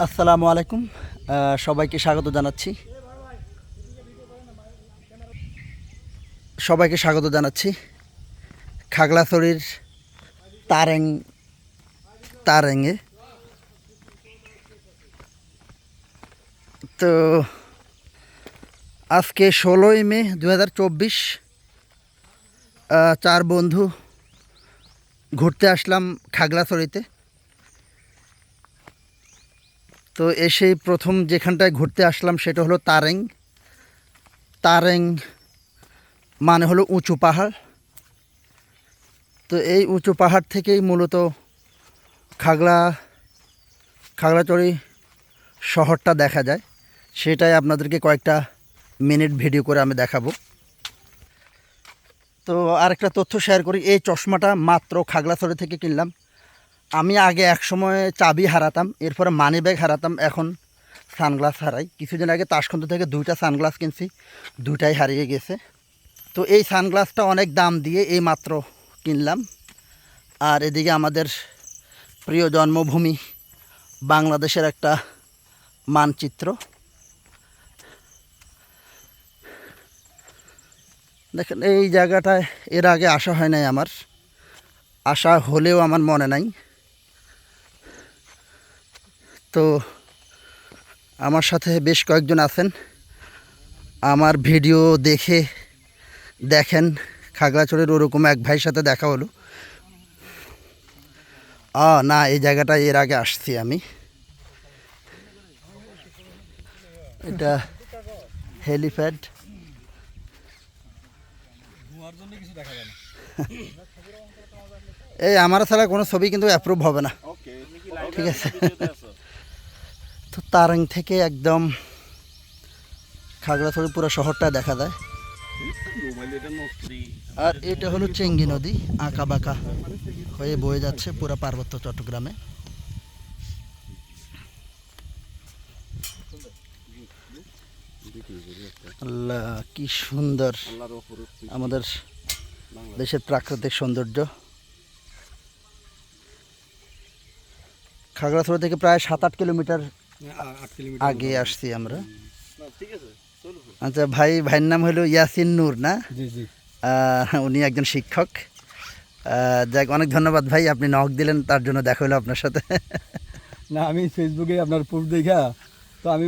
আসসালামু আলাইকুম। সবাইকে স্বাগত জানাচ্ছি। সবাইকে স্বাগত জানাচ্ছি। খাগড়াছড়ির তারেং, তারেঙে। তো আজকে ষোলোই মে দু চার বন্ধু ঘুরতে আসলাম খাগড়াছড়িতে। তো এসেই প্রথম যেখানটায় ঘুরতে আসলাম সেটা হলো তারেং। তারেং মানে হলো উঁচু পাহাড়। তো এই উঁচু পাহাড় থেকেই মূলত খাগড়া, খাগড়াচড়ি শহরটা দেখা যায়। সেটাই আপনাদেরকে কয়েকটা মিনিট ভিডিও করে আমি দেখাবো। তো আরেকটা তথ্য শেয়ার করি, এই চশমাটা মাত্র খাগড়াছড়ি থেকে কিনলাম। আমি আগে এক সময় চাবি হারাতাম, এরপরে মানি ব্যাগ হারাতাম, এখন সানগ্লাস হারাই। কিছুদিন আগে তাসকন্ত থেকে দুইটা সানগ্লাস কিনছি, দুইটাই হারিয়ে গেছে। তো এই সানগ্লাসটা অনেক দাম দিয়ে এই মাত্র কিনলাম। আর এদিকে আমাদের প্রিয় জন্মভূমি বাংলাদেশের একটা মানচিত্র। দেখেন, এই জায়গাটায় এর আগে আসা হয় নাই আমার। আসা হলেও আমার মনে নাই। তো আমার সাথে বেশ কয়েকজন আছেন। আমার ভিডিও দেখে দেখেন খাগড়াছড়ির ওরকম এক ভাইয়ের সাথে দেখা হলো। আ না এই জায়গাটা এর আগে আসছি আমি। এটা হেলিপ্যাড। এই আমার ছাড়া কোনো ছবি কিন্তু অ্যাপ্রুভ হবে না। ঠিক আছে। তো তারাং থেকে একদম খাগড়াছড়ি পুরো শহরটা দেখা যায়। আর এটা হলো চেঙ্গি নদী, আঁকা বাঁকা হয়ে বয়ে যাচ্ছে পুরো পার্বত্য চট্টগ্রামে। আল্লাহ, কি সুন্দর আমাদের দেশের প্রাকৃতিক সৌন্দর্য। খাগড়াছড়ি থেকে প্রায় সাত আট কিলোমিটার আগে আসছি আমরা। আচ্ছা ভাই ভাইয়ের নাম হলো ইয়াসিন নূর না? জি জি। উনি একজন শিক্ষক। যাক অনেক ধন্যবাদ ভাই আপনি নক দিলেন তার জন্য দেখা হলো আপনার সাথে। না আমি ফেসবুকে আপনার পোস্ট দেখা তো আমি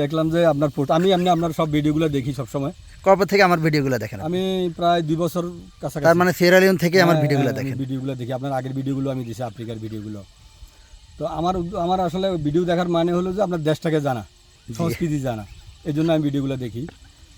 দেখলাম যে আপনার পোস্ট আমি এমনি আপনার সব ভিডিওগুলো দেখি সব সময় কবে থেকে আমার ভিডিওগুলো দেখেন আমি প্রায় দুই বছর কাছাকাছি। তার মানে সিয়েরালিয়ন থেকে আমার হ্যাঁ, ভিডিওগুলো হ্যাঁ, দেখেন। ভিডিওগুলো দেখি আপনার আগের ভিডিওগুলো আমি দিছি আফ্রিকার ভিডিওগুলো। তো আমার আমার আসলে ভিডিও দেখার মানে হলো যে আপনার দেশটাকে জানা সংস্কৃতি জানা। এই জন্য আমি ভিডিওগুলো দেখি।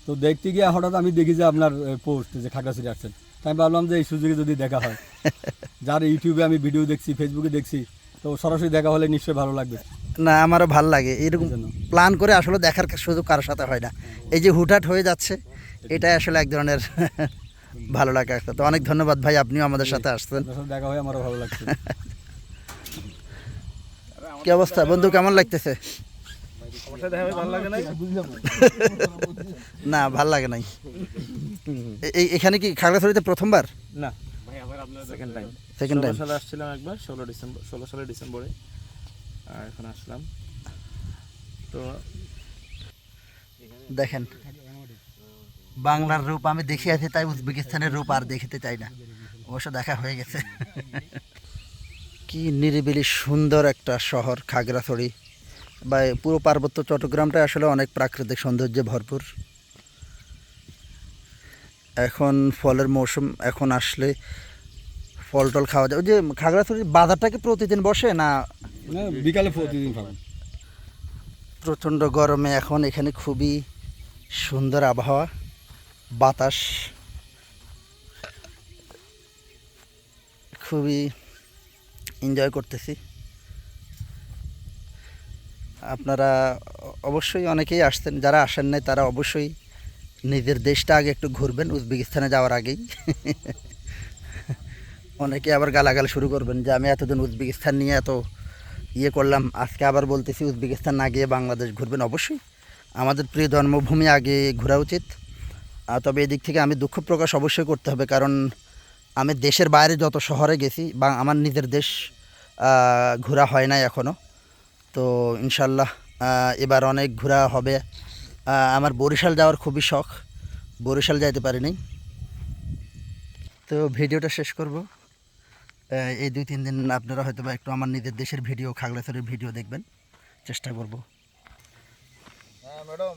তো দেখতে গিয়ে হঠাৎ আমি দেখি যে আপনার পোস্ট যে খাগড়াছড়ি আসছেন। তাই আমি ভাবলাম যে এই সুযোগে যদি দেখা হয়। যার ইউটিউবে আমি ভিডিও দেখছি ফেসবুকে দেখছি তো সরাসরি দেখা হলে নিশ্চয়ই ভালো লাগবে। না আমারও ভালো লাগে। এরকম। প্ল্যান করে আসলে দেখার সুযোগ কারোর সাথে হয় না। এই যে হুটহাট হয়ে যাচ্ছে এটাই আসলে এক ধরনের ভালো লাগা একটা। তো অনেক ধন্যবাদ ভাই আপনিও আমাদের সাথে আসতেন। দেখা হয়ে আমারও ভালো লাগছে। কি অবস্থা? বন্ধু কেমন লাগতেছে? না ভালো লাগে নাই। এখানে কি খাগড়াছড়িতে প্রথমবার? না। সেকেন্ড টাইম সেকেন্ড টাইম সালে আসছিলাম একবার ষোলো ডিসেম্বর ষোলো সালের ডিসেম্বরে। আর এখন আসলাম। তো দেখেন বাংলার রূপ আমি দেখে আছি তাই উজবেকিস্তানের রূপ আর দেখতে চাই না। অবশ্য দেখা হয়ে গেছে। কি নিরিবিলি সুন্দর একটা শহর খাগড়াছড়ি। বা পুরো পার্বত্য চট্টগ্রামটা আসলে অনেক প্রাকৃতিক সৌন্দর্যে ভরপুর। এখন ফলের মৌসুম এখন আসলে ফল টল খাওয়া যায়। ওই যে খাগড়াছড়ির বাজারটা কি প্রতিদিন বসে না? বিকালে প্রতিদিন প্রচণ্ড গরমে এখন এখানে খুবই সুন্দর আবহাওয়া বাতাস। খুবই এনজয় করতেছি। আপনারা অবশ্যই অনেকেই আসছেন, যারা আসেন নাই তারা অবশ্যই নিজের দেশটা আগে একটু ঘুরবেন, উজবেকিস্তানে যাওয়ার আগেই। অনেকে আবার গালাগাল শুরু করবেন যে, আমি এতদিন উজবেকিস্তান নিয়ে এত ইয়ে করলাম, আজকে আবার বলতেছি উজবেকিস্তান না গিয়ে বাংলাদেশ ঘুরবেন। অবশ্যই আমাদের প্রিয় জন্মভূমি আগে ঘোরা উচিত। তবে এদিক থেকে আমি দুঃখ প্রকাশ অবশ্যই করতে হবে, কারণ আমি দেশের বাইরে যত শহরে গেছি বা আমার নিজের দেশ ঘোরা হয় নাই এখনও তো ইনশাল্লাহ এবার অনেক ঘোরা হবে। আমার বরিশাল যাওয়ার খুবই শখ। বরিশাল যাইতে পারিনি। তো ভিডিওটা শেষ করব। এই দুই তিন দিন আপনারা হয়তো বা একটু আমার নিজের দেশের ভিডিও, খাগড়াছড়ির ভিডিও দেখবেন। চেষ্টা করব। হ্যাঁ ম্যাডাম